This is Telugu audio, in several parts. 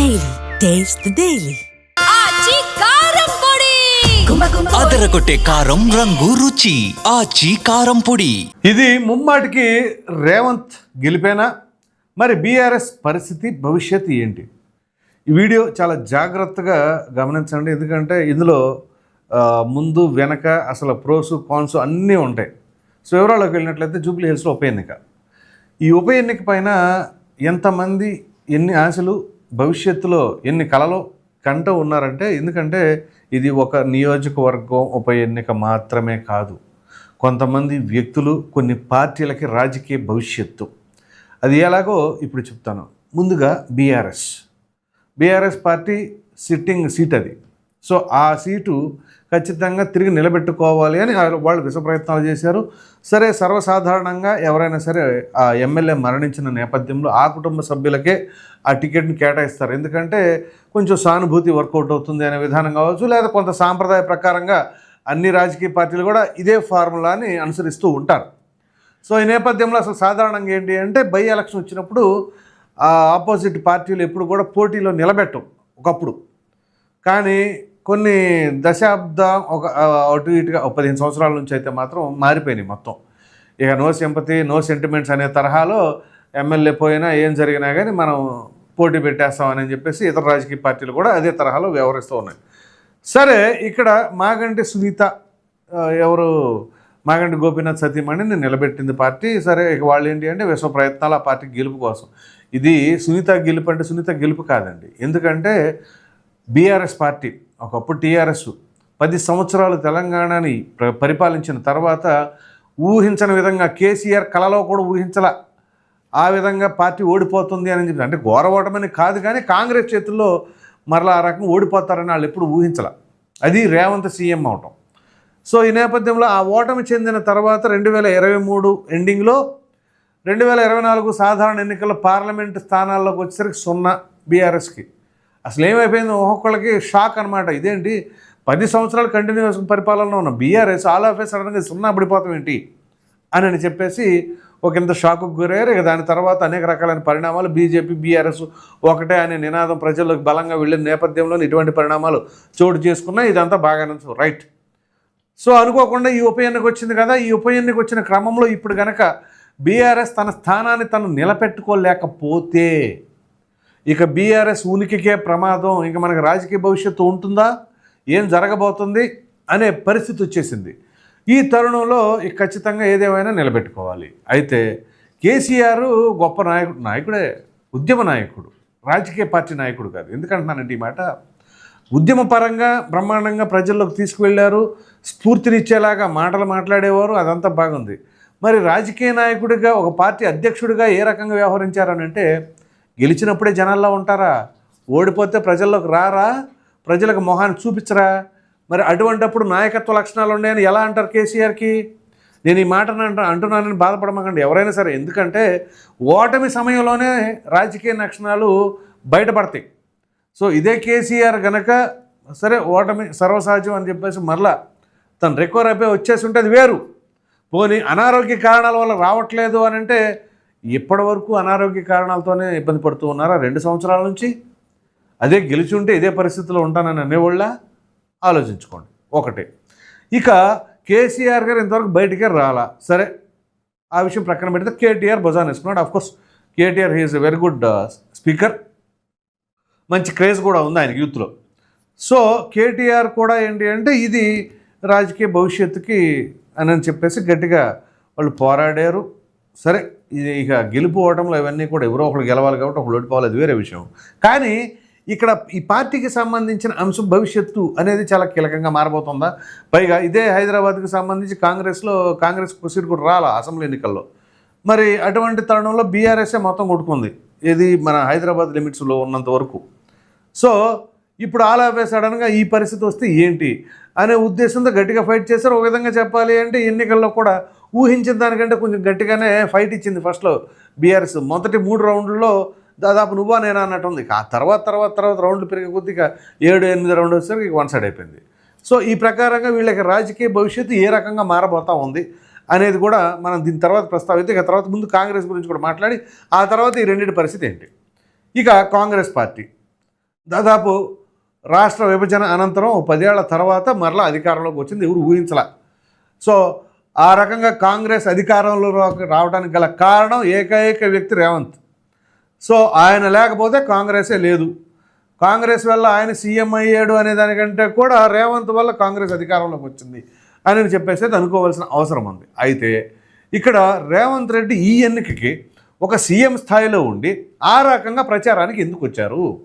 Daily. Taste the Daily. ఆచి కారం పొడి. అదరగొట్టే కారం రంగు రుచి. ఆచి కారం పొడి. ఇది ముమ్మాటికి రేవంత్ గెలిపేనా? మరి బీఆర్ఎస్ పరిస్థితి భవిష్యత్తు ఏంటి? ఈ వీడియో చాలా జాగ్రత్తగా గమనించండి. ఎందుకంటే ఇందులో ముందు వెనక అసలు ప్రోసు కాన్స్ అన్నీ ఉంటాయి. సో వివరాల్లోకి వెళ్ళినట్లయితే జూబ్లీ హిల్స్లో ఉప ఎన్నిక. ఈ ఉప ఎన్నిక పైన ఎంతమంది ఎన్ని ఆశలు భవిష్యత్తులో ఎన్ని కళలు కంట ఉన్నారంటే ఎందుకంటే ఇది ఒక నియోజకవర్గం ఉప ఎన్నిక మాత్రమే కాదు. కొంతమంది వ్యక్తులు కొన్ని పార్టీలకి రాజకీయ భవిష్యత్తు. అది ఎలాగో ఇప్పుడు చెప్తాను. ముందుగా BRS. BRS party sitting seat అది. సో ఆ సీటు ఖచ్చితంగా తిరిగి నిలబెట్టుకోవాలి అని ఆ- వాళ్ళు విష ప్రయత్నాలు చేశారు. సరే సర్వసాధారణంగా ఎవరైనా సరే ఆ ఎమ్మెల్యే మరణించిన నేపథ్యంలో ఆ కుటుంబ సభ్యులకే ఆ టికెట్ని కేటాయిస్తారు. ఎందుకంటే కొంచెం సానుభూతి వర్కౌట్ అవుతుంది అనే విధానం కావచ్చు లేదా కొంత సాంప్రదాయ ప్రకారంగా అన్ని రాజకీయ పార్టీలు కూడా ఇదే ఫార్ములాని అనుసరిస్తూ ఉంటారు. సో ఈ నేపథ్యంలో అసలు సాధారణంగా ఏంటి అంటే బై ఎలక్షన్ వచ్చినప్పుడు ఆ ఆపోజిట్ పార్టీలు ఎప్పుడు కూడా పోటీలో నిలబెట్టం ఒకప్పుడు. కానీ కొన్ని దశాబ్దం ఒక అటు ఇటుగా ఒక పదిహేను సంవత్సరాల నుంచి అయితే మాత్రం మారిపోయినాయి మొత్తం. ఇక నో సింపతి నో సెంటిమెంట్స్ అనే తరహాలో ఎమ్మెల్యే పోయినా ఏం జరిగినా కానీ మనం పోటీ పెట్టేస్తామని చెప్పేసి ఇతర రాజకీయ పార్టీలు కూడా అదే తరహాలో వ్యవహరిస్తూ ఉన్నాయి. సరే ఇక్కడ మాగంటి సునీత ఎవరు? మాగంటి గోపీనాథ్ సతీమణిని నిలబెట్టింది పార్టీ. సరే ఇక వాళ్ళు ఏంటి అంటే విశ్వ ప్రయత్నాలు ఆ పార్టీ గెలుపు కోసం. ఇది సునీత గెలుపు అంటే సునీత గెలుపు కాదండి. ఎందుకంటే బీఆర్ఎస్ పార్టీ ఒకప్పుడు టీఆర్ఎస్ పది సంవత్సరాలు తెలంగాణని పరిపాలించిన తర్వాత ఊహించని విధంగా కేసీఆర్ కలలో కూడా ఊహించల ఆ విధంగా పార్టీ ఓడిపోతుంది అని చెప్పి అంటే ఘోర ఓటమని కాదు కానీ కాంగ్రెస్ చేతుల్లో మరలా ఆ రకంగా ఓడిపోతారని వాళ్ళు ఎప్పుడు ఊహించల. అది రేవంత్ సీఎం అవటం. సో ఈ నేపథ్యంలో ఆ ఓటమి చెందిన తర్వాత రెండు వేల ఇరవై మూడు ఎండింగ్లో రెండు వేల ఇరవై నాలుగు సాధారణ ఎన్నికల్లో పార్లమెంట్ స్థానాల్లోకి వచ్చేసరికి సున్నా బీఆర్ఎస్కి. అసలు ఏమైపోయింది? ఒక్కొక్కళ్ళకి షాక్ అనమాట ఇదేంటి? పది సంవత్సరాలు కంటిన్యూస్ పరిపాలనలో ఉన్న బీఆర్ఎస్ ఆల్ ఆఫ్ ఏ సడన్గా సున్నా పడిపోతాం ఏంటి? అని అని చెప్పేసి ఒక ఇంత షాకు గురయ్యారు. ఇక దాని తర్వాత అనేక రకాలైన పరిణామాలు బీజేపీ బీఆర్ఎస్ ఒకటే అనే నినాదం ప్రజల్లోకి బలంగా వెళ్ళిన నేపథ్యంలో ఇటువంటి పరిణామాలు చోటు చేసుకున్నా ఇదంతా బాగానే రైట్ సో అనుకోకుండా ఈ ఉప ఎన్నిక వచ్చింది కదా? ఈ ఉప ఎన్నిక వచ్చిన క్రమంలో ఇప్పుడు కనుక బీఆర్ఎస్ తన స్థానాన్ని తను నిలబెట్టుకోలేకపోతే ఇక బీఆర్ఎస్ ఉనికికే ప్రమాదం ఇక మనకి రాజకీయ భవిష్యత్తు ఉంటుందా? ఏం జరగబోతుంది? అనే పరిస్థితి వచ్చేసింది. ఈ తరుణంలో ఇక ఖచ్చితంగా ఏదేమైనా నిలబెట్టుకోవాలి. అయితే కేసీఆర్ గొప్ప నాయకుడు నాయకుడే ఉద్యమ నాయకుడు. రాజకీయ పార్టీ నాయకుడు కాదు. ఎందుకంటున్నానంటే ఈ మాట ఉద్యమపరంగా బ్రహ్మాండంగా ప్రజల్లోకి తీసుకువెళ్ళారు. స్ఫూర్తినిచ్చేలాగా మాటలు మాట్లాడేవారు. అదంతా బాగుంది. మరి రాజకీయ నాయకుడిగా ఒక పార్టీ అధ్యక్షుడిగా ఏ రకంగా వ్యవహరించారనంటే గెలిచినప్పుడే జనాల్లో ఉంటారా? ఓడిపోతే ప్రజల్లోకి రారా? ప్రజలకు మొహాన్ని చూపించరా? మరి అటువంటప్పుడు నాయకత్వ లక్షణాలు ఉన్నాయని ఎలా అంటారు కేసీఆర్కి? నేను ఈ మాటను అంట అంటున్నానని బాధపడమకండి. ఎవరైనా సరే ఎందుకంటే ఓటమి సమయంలోనే రాజకీయ లక్షణాలు బయటపడతాయి. సో ఇదే కేసీఆర్ గనక సరే ఓటమి సర్వసహజం అని చెప్పేసి మరలా తను రికవర్ అయిపోయి వచ్చేసి ఉంటే అది వేరు. పోనీ అనారోగ్య కారణాల వల్ల రావట్లేదు అని అంటే ఇప్పటి వరకు అనారోగ్య కారణాలతోనే ఇబ్బంది పడుతూ ఉన్నారా? రెండు సంవత్సరాల నుంచి? అదే గెలిచి ఉంటే ఇదే పరిస్థితిలో ఉంటానని అనేవాళ్ళ? ఆలోచించుకోండి. ఒకటి. ఇక కేసీఆర్ గారు ఇంతవరకు బయటికే రాలా. సరే ఆ విషయం ప్రక్కన పెడితే కేటీఆర్ భుజాన్ వేసుకున్నాడు. Of course KTR he's a very good speaker మంచి క్రేజ్ కూడా ఉంది ఆయనకి యూత్లో. సో కేటీఆర్ కూడా ఏంటి అంటే ఇది రాజకీయ భవిష్యత్తుకి అని చెప్పేసి గట్టిగా వాళ్ళు పోరాడారు. సరే ఇది ఇక గెలుపు ఓటంలో ఇవన్నీ కూడా ఎవరో ఒకరు గెలవాలి కాబట్టి ఒకరు ఓడిపోవాలి అది వేరే విషయం. కానీ ఇక్కడ ఈ పార్టీకి సంబంధించిన అంశం భవిష్యత్తు అనేది చాలా కీలకంగా మారబోతుందా? పైగా ఇదే హైదరాబాద్కి సంబంధించి కాంగ్రెస్లో కాంగ్రెస్ సీట్ కూడా రాలా అసెంబ్లీ ఎన్నికల్లో. మరి అటువంటి తరుణంలో బీఆర్ఎస్ఏ మొత్తం కొట్టుకుంది. ఇది మన హైదరాబాద్ లిమిట్స్లో ఉన్నంత వరకు. సో ఇప్పుడు ఆల్ ఆఫ్ సడన్గా ఈ పరిస్థితి వస్తే ఏంటి? అనే ఉద్దేశంతో గట్టిగా ఫైట్ చేశారు. ఒక విధంగా చెప్పాలి అంటే ఎన్నికల్లో కూడా ఊహించిన దానికంటే కొంచెం గట్టిగానే ఫైట్ ఇచ్చింది ఫస్ట్లో బీఆర్ఎస్ మొదటి మూడు రౌండ్లలో దాదాపు నువ్వా నేనా అన్నట్టు ఉంది. ఆ తర్వాత తర్వాత తర్వాత రౌండ్లు పెరిగే కొద్దిగా ఏడు ఎనిమిది రౌండ్ వచ్చేసరికి వన్ సైడ్ అయిపోయింది. సో ఈ ప్రకారంగా వీళ్ళకి రాజకీయ భవిష్యత్తు ఏ రకంగా మారబోతా ఉంది అనేది కూడా మనం దీని తర్వాత ప్రస్తావిస్తే ఇక తర్వాత ముందు కాంగ్రెస్ గురించి కూడా మాట్లాడి ఆ తర్వాత ఈ రెండింటి పరిస్థితి ఏంటి? ఇక కాంగ్రెస్ పార్టీ. దాదాపు రాష్ట్ర విభజన అనంతరం పదేళ్ళ తర్వాత మరలా అధికారంలోకి వచ్చింది. ఎవరు ఊహించలా. సో ఆ రకంగా కాంగ్రెస్ అధికారంలో రావడానికి గల కారణం ఏకైక వ్యక్తి రేవంత్. సో ఆయన లేకపోతే కాంగ్రెసే లేదు. కాంగ్రెస్ వల్ల ఆయన సీఎం అయ్యాడు అనే దానికంటే కూడా రేవంత్ వల్ల కాంగ్రెస్ అధికారంలోకి వచ్చింది అని చెప్పేసి అనుకోవాల్సిన అవసరం ఉంది. అయితే ఇక్కడ రేవంత్ రెడ్డి ఈ ఎన్నికకి ఒక సీఎం స్థాయిలో ఉండి ఆ రకంగా ప్రచారానికి ఎందుకు వచ్చారు?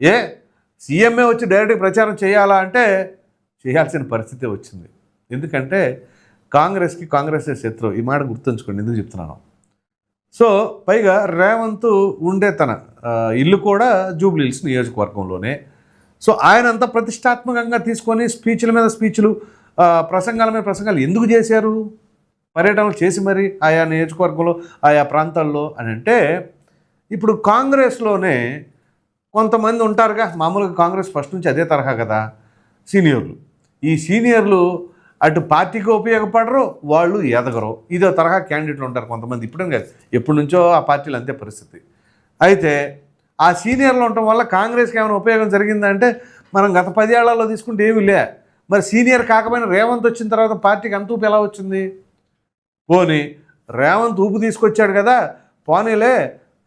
ఏ? సీఎంఏ వచ్చి డైరెక్ట్గా ప్రచారం చేయాలా అంటే చేయాల్సిన పరిస్థితి వచ్చింది. ఎందుకంటే కాంగ్రెస్కి కాంగ్రెస్ శత్రువు ఈ మాట గుర్తుంచుకోండి ఎందుకు చెప్తున్నాను. సో పైగా రేవంత్ ఉండే తన ఇల్లు కూడా జూబ్లీహిల్స్ నియోజకవర్గంలోనే. సో ఆయన అంత ప్రతిష్టాత్మకంగా తీసుకొని స్పీచ్ల మీద స్పీచ్లు ప్రసంగాల మీద ప్రసంగాలు ఎందుకు చేశారు? పర్యటనలు చేసి మరి ఆయా నియోజకవర్గంలో ఆయా ప్రాంతాల్లో అని అంటే ఇప్పుడు కాంగ్రెస్లోనే కొంతమంది ఉంటారుగా మామూలుగా కాంగ్రెస్ ఫస్ట్ నుంచి అదే తరహా కదా సీనియర్లు. ఈ సీనియర్లు అటు పార్టీకి ఉపయోగపడరు వాళ్ళు ఎదగరు. ఇదో తరహా క్యాండిడేట్లు ఉంటారు కొంతమంది. ఇప్పుడే కాదు. ఎప్పటి నుంచో ఆ పార్టీలు అంతే పరిస్థితి. అయితే ఆ సీనియర్లు ఉండటం వల్ల కాంగ్రెస్కి ఏమైనా ఉపయోగం జరిగిందంటే మనం గత పదేళ్ళలో తీసుకుంటే ఏమీ లే. మరి సీనియర్ కాకపోయినా రేవంత్ వచ్చిన తర్వాత పార్టీకి అంత ఊపు ఎలా వచ్చింది? పోనీ రేవంత్ ఊపు తీసుకొచ్చాడు కదా పోనీలే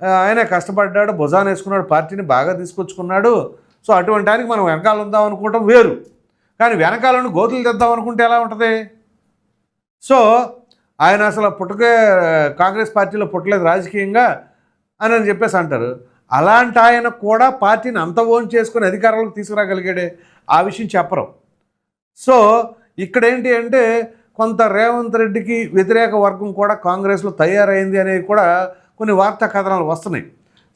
ఆయన కష్టపడ్డాడు భుజాన్ వేసుకున్నాడు పార్టీని బాగా తీసుకొచ్చుకున్నాడు. సో అటువంటి ఆయనకి మనం వెనకాల ఉందాం అనుకోవటం వేరు. కానీ వెనకాలను గోతులు తెద్దాం అనుకుంటే ఎలా ఉంటుంది? సో ఆయన అసలు పుట్టకే కాంగ్రెస్ పార్టీలో పుట్టలేదు రాజకీయంగా అని అని చెప్పేసి అంటారు. అలాంటి ఆయన కూడా పార్టీని అంత ఓన్ చేసుకుని అధికారంలోకి తీసుకురాగలిగాడే ఆ విషయం చెప్పరు. సో ఇక్కడ ఏంటి అంటే కొంత రేవంత్ రెడ్డికి వ్యతిరేక వర్గం కూడా కాంగ్రెస్లో తయారైంది అనేవి కూడా కొన్ని వార్తా కథనాలు వస్తున్నాయి.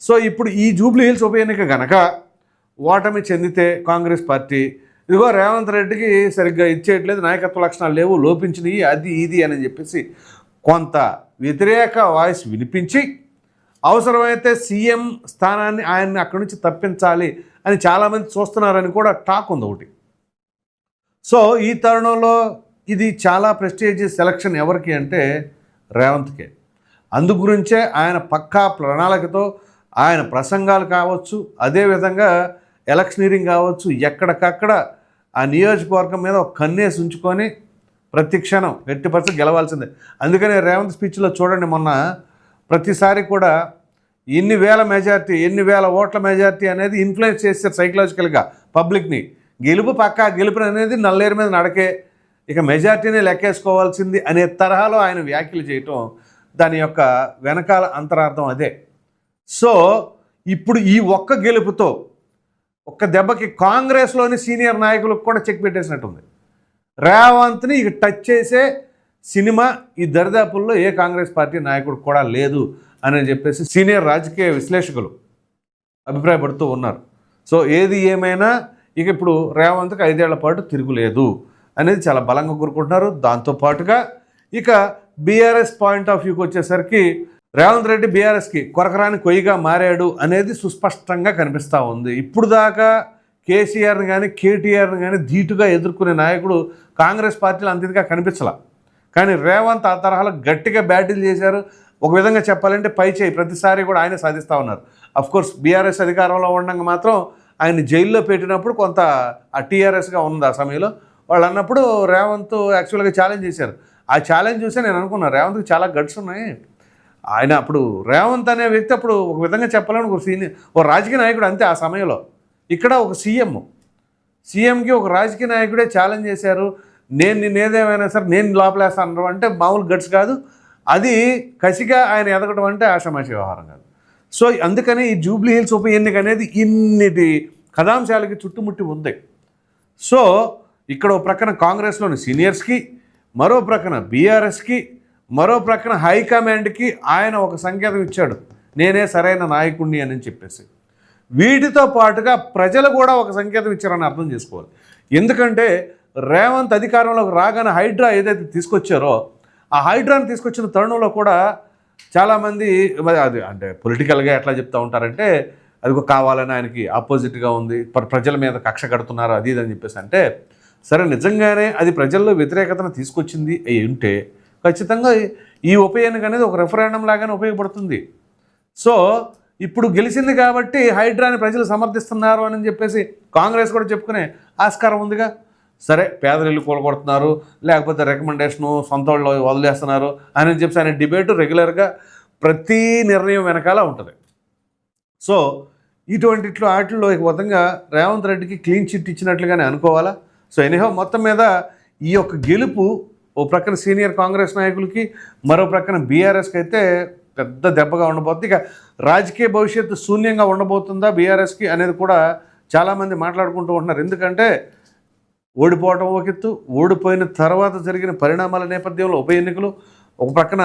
సో ఇప్పుడు ఈ జూబ్లీ హిల్స్ ఉప ఎన్నిక గనక ఓటమి చెందితే కాంగ్రెస్ పార్టీ ఇదిగో రేవంత్ రెడ్డికి సరిగ్గా ఇచ్చేయట్లేదు నాయకత్వ లక్షణాలు లేవు లోపించినవి అది ఇది అని చెప్పేసి కొంత వ్యతిరేక వాయిస్ వినిపించి అవసరమైతే సీఎం స్థానాన్ని ఆయన్ని అక్కడి నుంచి తప్పించాలి అని చాలామంది చూస్తున్నారని కూడా టాక్ ఉంది ఒకటి. సో ఈ తరుణంలో ఇది చాలా ప్రెస్టేజియస్ సెలక్షన్ ఎవరికి అంటే రేవంత్కే. అందు గురించే ఆయన పక్కా ప్రణాళికతో ఆయన ప్రసంగాలు కావచ్చు అదేవిధంగా ఎలక్షనీరింగ్ కావచ్చు ఎక్కడికక్కడ ఆ నియోజకవర్గం మీద ఒక కన్నేసి ఉంచుకొని ప్రతి క్షణం ఎట్టి పరిస్థితి గెలవాల్సిందే. అందుకనే రేవంత్ స్పీచ్లో చూడండి మొన్న ప్రతిసారి కూడా ఎన్ని వేల మెజార్టీ ఎన్ని వేల ఓట్ల మెజార్టీ అనేది ఇన్ఫ్లుయెన్స్ చేస్తారు సైకలాజికల్గా పబ్లిక్ని. గెలుపు పక్కా గెలుపు అనేది నల్లేరు మీద నడకే ఇక మెజార్టీని లెక్కేసుకోవాల్సింది అనే తరహాలో ఆయన వ్యాఖ్యలు చేయటం దాని యొక్క వెనకాల అంతరార్థం అదే. సో ఇప్పుడు ఈ ఒక్క గెలుపుతో ఒక్క దెబ్బకి కాంగ్రెస్లోని సీనియర్ నాయకులకు కూడా చెక్ పెట్టేసినట్టుంది. రేవంత్ని ఇక టచ్ చేసే సినిమా ఈ దరిదాపుల్లో ఏ కాంగ్రెస్ పార్టీ నాయకుడు కూడా లేదు అని చెప్పేసి సీనియర్ రాజకీయ విశ్లేషకులు అభిప్రాయపడుతూ ఉన్నారు. సో ఏది ఏమైనా ఇక ఇప్పుడు రేవంత్కి ఐదేళ్ళ పాటు తిరుగులేదు అనేది చాలా బలంగా కోరుకుంటున్నారు. దాంతోపాటుగా ఇక బీఆర్ఎస్ పాయింట్ ఆఫ్ వ్యూకి వచ్చేసరికి రేవంత్ రెడ్డి బీఆర్ఎస్కి కొరకరాని కొయ్యగా మారాడు అనేది సుస్పష్టంగా కనిపిస్తూ ఉంది. ఇప్పుడు దాకా కేసీఆర్ని కానీ కేటీఆర్ని కానీ ధీటుగా ఎదుర్కొనే నాయకుడు కాంగ్రెస్ పార్టీలో అంతగా ఇదిగా కనిపించలా. కానీ రేవంత్ ఆ తరహాలో గట్టిగా బ్యాటిల్ చేశారు. ఒక విధంగా చెప్పాలంటే పై చేయి ప్రతిసారి కూడా ఆయనే సాధిస్తూ ఉన్నారు. అఫ్కోర్స్ బీఆర్ఎస్ అధికారంలో ఉండగా మాత్రం ఆయన జైల్లో పెట్టినప్పుడు కొంత ఆ టీఆర్ఎస్గా ఉంది ఆ సమయంలో. వాళ్ళు అన్నప్పుడు రేవంత్ యాక్చువల్గా ఛాలెంజ్ చేశారు. ఆ ఛాలెంజ్ చూసే నేను అనుకున్నాను రేవంత్కి చాలా గట్స్ ఉన్నాయి. ఆయన అప్పుడు రేవంత్ అనే వ్యక్తి అప్పుడు ఒక విధంగా చెప్పాలని ఒక సీనియర్ ఒక రాజకీయ నాయకుడు అంతే ఆ సమయంలో. ఇక్కడ ఒక సీఎం. సీఎంకి ఒక రాజకీయ నాయకుడే ఛాలెంజ్ చేశారు. నేను నిన్న ఏదేమైనా సరే నేను లోపలేస్తాను అంటే మామూలు గట్స్ కాదు. అది కసిగా ఆయన ఎదగడం అంటే ఆషమాషి వ్యవహారం కాదు. సో అందుకని ఈ జూబ్లీ హిల్స్ ఉప ఎన్నిక అనేది ఇన్నిటి కథాంశాలకి చుట్టుముట్టి ఉంది. సో ఇక్కడ ఒక ప్రక్కన కాంగ్రెస్లోని సీనియర్స్కి మరో ప్రక్కన బీఆర్ఎస్కి మరో ప్రక్కన హైకమాండ్కి ఆయన ఒక సంకేతం ఇచ్చాడు. నేనే సరైన నాయకుడిని అని చెప్పేసి. వీటితో పాటుగా ప్రజలు కూడా ఒక సంకేతం ఇచ్చారని అర్థం చేసుకోవాలి. ఎందుకంటే రేవంత్ అధికారంలోకి రాగానే హైడ్రా ఏదైతే తీసుకొచ్చారో ఆ హైడ్రాని తీసుకొచ్చిన తరుణంలో కూడా చాలామంది అది అంటే పొలిటికల్గా ఎట్లా చెప్తూ ఉంటారంటే అది ఒక కావాలని ఆయనకి ఆపోజిట్గా ఉంది ప్రజల మీద కక్ష కడుతున్నారు అది ఇది అని చెప్పేసి అంటే సరే నిజంగానే అది ప్రజల్లో వ్యతిరేకతను తీసుకొచ్చింది అయి ఉంటే ఖచ్చితంగా ఈ ఉప ఎన్నిక అనేది ఒక రెఫరెండం లాగానే ఉపయోగపడుతుంది. సో ఇప్పుడు గెలిచింది కాబట్టి హైడ్రాని ప్రజలు సమర్థిస్తున్నారు అని చెప్పేసి కాంగ్రెస్ కూడా చెప్పుకునే ఆస్కారం ఉందిగా. సరే పేదలు ఇల్లు కూలగొడుతున్నారు లేకపోతే రికమెండేషను సొంత వాళ్ళు వదిలేస్తున్నారు అని చెప్పేసి అనే డిబేట్ రెగ్యులర్గా ప్రతి నిర్ణయం వెనకాల ఉంటుంది. సో ఇటువంటిట్లో ఆటల్లో ఈ విధంగా రేవంత్ రెడ్డికి క్లీన్ చిట్ ఇచ్చినట్లుగానే అనుకోవాలా? సో ఎనీహో మొత్తం మీద ఈ యొక్క గెలుపు ఓ ప్రక్కన సీనియర్ కాంగ్రెస్ నాయకులకి మరో ప్రక్కన బీఆర్ఎస్కి అయితే పెద్ద దెబ్బగా ఉండబోతుంది. ఇక రాజకీయ భవిష్యత్తు శూన్యంగా ఉండబోతుందా బీఆర్ఎస్కి అనేది కూడా చాలామంది మాట్లాడుకుంటూ ఉంటున్నారు. ఎందుకంటే ఓడిపోవడం ఒక ఎత్తు ఓడిపోయిన తర్వాత జరిగిన పరిణామాల నేపథ్యంలో ఉప ఎన్నికలు ఒక ప్రక్కన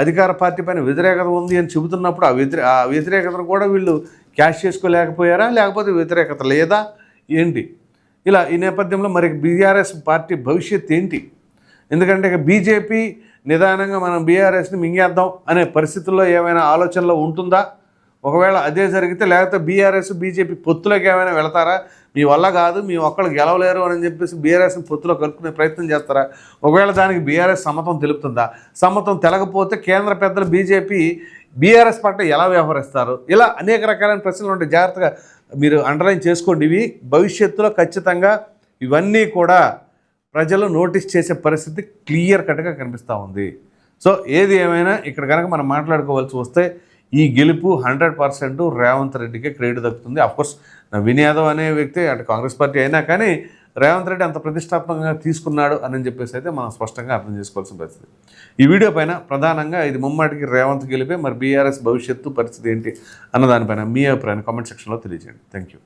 అధికార పార్టీ పైన వ్యతిరేకత ఉంది అని చెబుతున్నప్పుడు ఆ వ్యతిరే ఆ వ్యతిరేకతను కూడా వీళ్ళు క్యాష్ చేసుకోలేకపోయారా? లేకపోతే వ్యతిరేకత లేదా? ఏంటి? ఇలా ఈ నేపథ్యంలో మరి బీఆర్ఎస్ పార్టీ భవిష్యత్ ఏంటి? ఎందుకంటే ఇక బీజేపీ నిదానంగా మనం బీఆర్ఎస్ని మింగేద్దాం అనే పరిస్థితుల్లో ఏమైనా ఆలోచనలో ఉంటుందా? ఒకవేళ అదే జరిగితే లేకపోతే బీఆర్ఎస్ బీజేపీ పొత్తులోకి ఏమైనా వెళతారా? మీ వల్ల కాదు మీ ఒక్కళ్ళు గెలవలేరు అని చెప్పేసి బీఆర్ఎస్ని పొత్తులో కలుపుకునే ప్రయత్నం చేస్తారా? ఒకవేళ దానికి బీఆర్ఎస్ సమ్మతం తెలుపుతుందా? సమ్మతం తెలకపోతే కేంద్ర పెద్దలు బీజేపీ బీఆర్ఎస్ పట్ల ఎలా వ్యవహరిస్తారు? ఇలా అనేక రకాలైన ప్రశ్నలు ఉంటాయి. జాగ్రత్తగా మీరు అండర్లైన్ చేసుకోండి. ఇవి భవిష్యత్తులో ఖచ్చితంగా ఇవన్నీ కూడా ప్రజలు నోటీస్ చేసే పరిస్థితి క్లియర్ కట్గా కనిపిస్తూ ఉంది. సో ఏది ఏమైనా ఇక్కడ కనుక మనం మాట్లాడుకోవాల్సి వస్తే ఈ గెలుపు హండ్రెడ్ పర్సెంట్ రేవంత్ రెడ్డికే క్రెడిట్ దక్కుతుంది. అఫ్కోర్స్ నవీన్ యాదవ్ అనే వ్యక్తి అటు కాంగ్రెస్ పార్టీ అయినా కానీ రేవంత్ రెడ్డి అంత ప్రతిష్టాత్మకంగా తీసుకున్నాడు అని చెప్పేసి అయితే మనం స్పష్టంగా అర్థం చేసుకోవాల్సిన పరిస్థితి. ఈ వీడియో పైన ప్రధానంగా ఇది ముమ్మాటికి రేవంత్ గెలిపే మరి బీఆర్ఎస్ భవిష్యత్తు పరిస్థితి ఏంటి అన్న దానిపైన మీ అభిప్రాయాన్ని కామెంట్ సెక్షన్లో తెలియజేయండి. Thank you